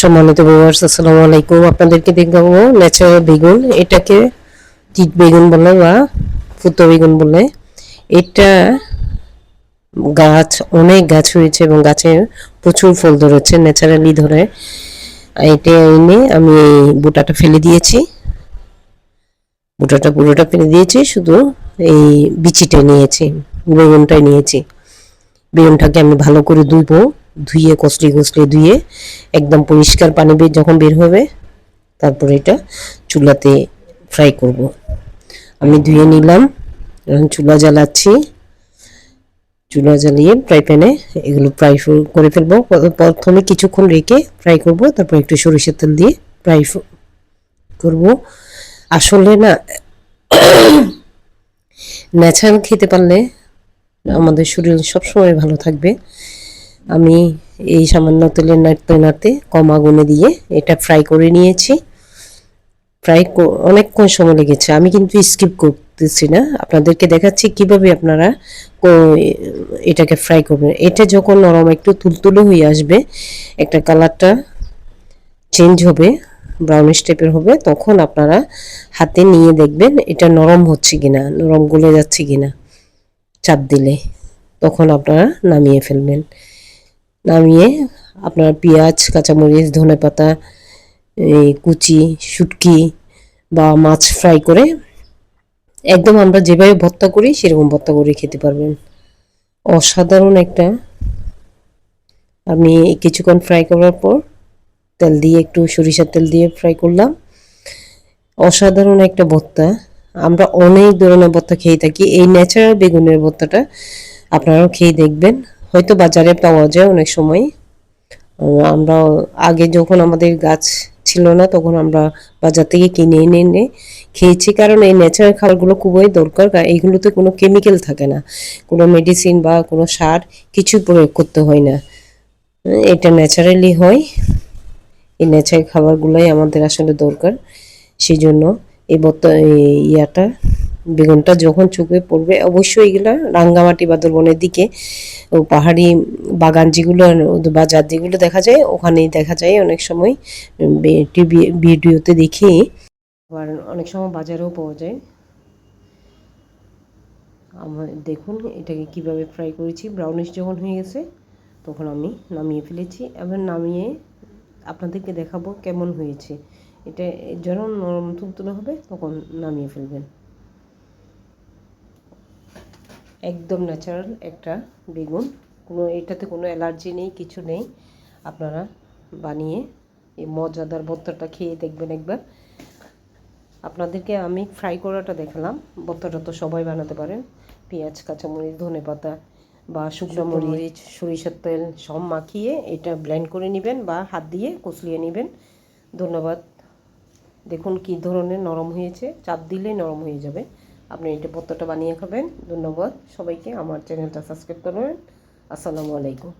সম্মানিত ভিউয়ার্স আসসালামু আলাইকুম। আপনাদেরকে দেখাবো ন্যাচারাল বেগুন। এটাকে টিট বেগুন বলে বা ফুতো বেগুন বলে। এটা গাছ, অনেক গাছ হয়েছে এবং গাছে প্রচুর ফল ধরেছে ন্যাচারালি ধরে। এটা এনে আমি বুটাটা ফেলে দিয়েছি। বুটাটা পুরোটা ফেলে দিয়েছি, শুধু এই বিচিটা নিয়েছি, বেগুনটাই নিয়েছি। বেগুনটাকে আমি ভালো করে ধুইবো ধুয়ে কষলে কষলে ধুয়ে একদম পরিষ্কার পানি বের যখন বের হবে, তারপরে এটা চুলাতে ফ্রাই করব। আমি ধুয়ে নিলাম, এখন চুলা জ্বালাচ্ছি। চুলা জ্বালিয়ে ফ্রাই প্যানে এগুলো ফ্রাই করে ফেলব। প্রথমে কিছুক্ষণ রেখে ফ্রাই করব, তারপর একটু সরিষার তেল দিয়ে ফ্রাই করব। আসলে না, ন্যাচারাল খেতে পারলে আমাদের শরীর সবসময় ভালো থাকবে। আমি এই সামান্য তেলে নাড়তে নাড়তে কম আগুনে দিয়ে এটা ফ্রাই করে নিয়েছি। ফ্রাই অনেকক্ষণ সময় লেগেছে। আমি কিন্তু স্কিপ করতেছি না। আপনাদেরকে দেখাচ্ছি কীভাবে আপনারা এটাকে ফ্রাই করবেন। এটা যখন নরম একটু তুলতুলো হয়ে আসবে, একটা কালারটা চেঞ্জ হবে ব্রাউনিশ টাইপের হবে, তখন আপনারা হাতে নিয়ে দেখবেন এটা নরম হচ্ছে কিনা, নরম গলে যাচ্ছে কিনা। চাপ দিলে তখন আপনারা নামিয়ে ফেলবেন। নামিয়ে আপনার পেঁয়াজ, কাঁচামরিচ, ধনেপাতা, এই কুচি, শুটকি বা মাছ ফ্রাই করে একদম আমরা যেভাবে ভর্তা করি, সেরকম ভর্তা করে খেতে পারবেন। অসাধারণ একটা আমি কিছুক্ষণ ফ্রাই করার পর তেল দিয়ে একটু সরিষার তেল দিয়ে ফ্রাই করলাম। অসাধারণ একটা ভর্তা। আমরা অনেক ধরনের ভর্তা খেয়ে থাকি। এই ন্যাচারাল বেগুনের ভর্তাটা আপনারাও খেয়ে দেখবেন। হয়তো বাজারে পাওয়া যায় অনেক সময়। আমরা আগে যখন আমাদের গাছ ছিল না, তখন আমরা বাজার থেকে কিনে এনে এনে খেয়েছি। কারণ এই ন্যাচারাল খাবারগুলো খুবই দরকার, কারণ এইগুলোতে কোনো কেমিক্যাল থাকে না। কোনো মেডিসিন বা কোনো সার কিছু প্রয়োগ করতে হয় না। এটা ন্যাচারালি হয়। এই ন্যাচারাল খাবারগুলোই আমাদের আসলে দরকার। সেই জন্য এই বর্ত এই ইয়াটা বেগুনটা যখন চোখে পড়বে, অবশ্যই এগুলা রাঙ্গামাটি বা বাদরবনের দিকে পাহাড়ি বাগান যেগুলো বাজার যেগুলো দেখা যায়, ওখানেই দেখা যায় অনেক সময় টিভি, ভিডিওতে দেখি। আবার অনেক সময় বাজারেও পাওয়া যায়। আমার দেখুন এটাকে কীভাবে ফ্রাই করেছি। ব্রাউনিশ যখন হয়ে গেছে, তখন আমি নামিয়ে ফেলেছি এবার নামিয়ে আপনাদেরকে দেখাবো কেমন হয়েছে। এটা যখন নরম তুলতুলে হবে, তখন নামিয়ে ফেলবেন। একদম ন্যাচারাল একটা বেগুন। কোনো এটাতে কোনো অ্যালার্জি নেই কিছু নেই। আপনারা বানিয়ে এই মজাদার ভর্তাটা খেয়ে দেখবেন একবার। আপনাদেরকে আমি ফ্রাই করাটা দেখালাম। ভর্তাটা তো সবাই বানাতে পারেন। পেঁয়াজ কাঁচামরিচ ধনে পাতা বা শুকনো মরিচ সরিষার তেল সব মাখিয়ে এটা ব্লেন্ড করে নেবেন বা হাত দিয়ে কচলিয়ে নেবেন। ধন্যবাদ। দেখুন কী ধরনের নরম হয়েছে। চাপ দিলেই নরম হয়ে যাবে। আপনি এটা পত্রটা বানিয়ে খাবেন। ধন্যবাদ। সবাইকে আমার চ্যানেলটা সাবস্ক্রাইব করবেন। আসসালামু আলাইকুম।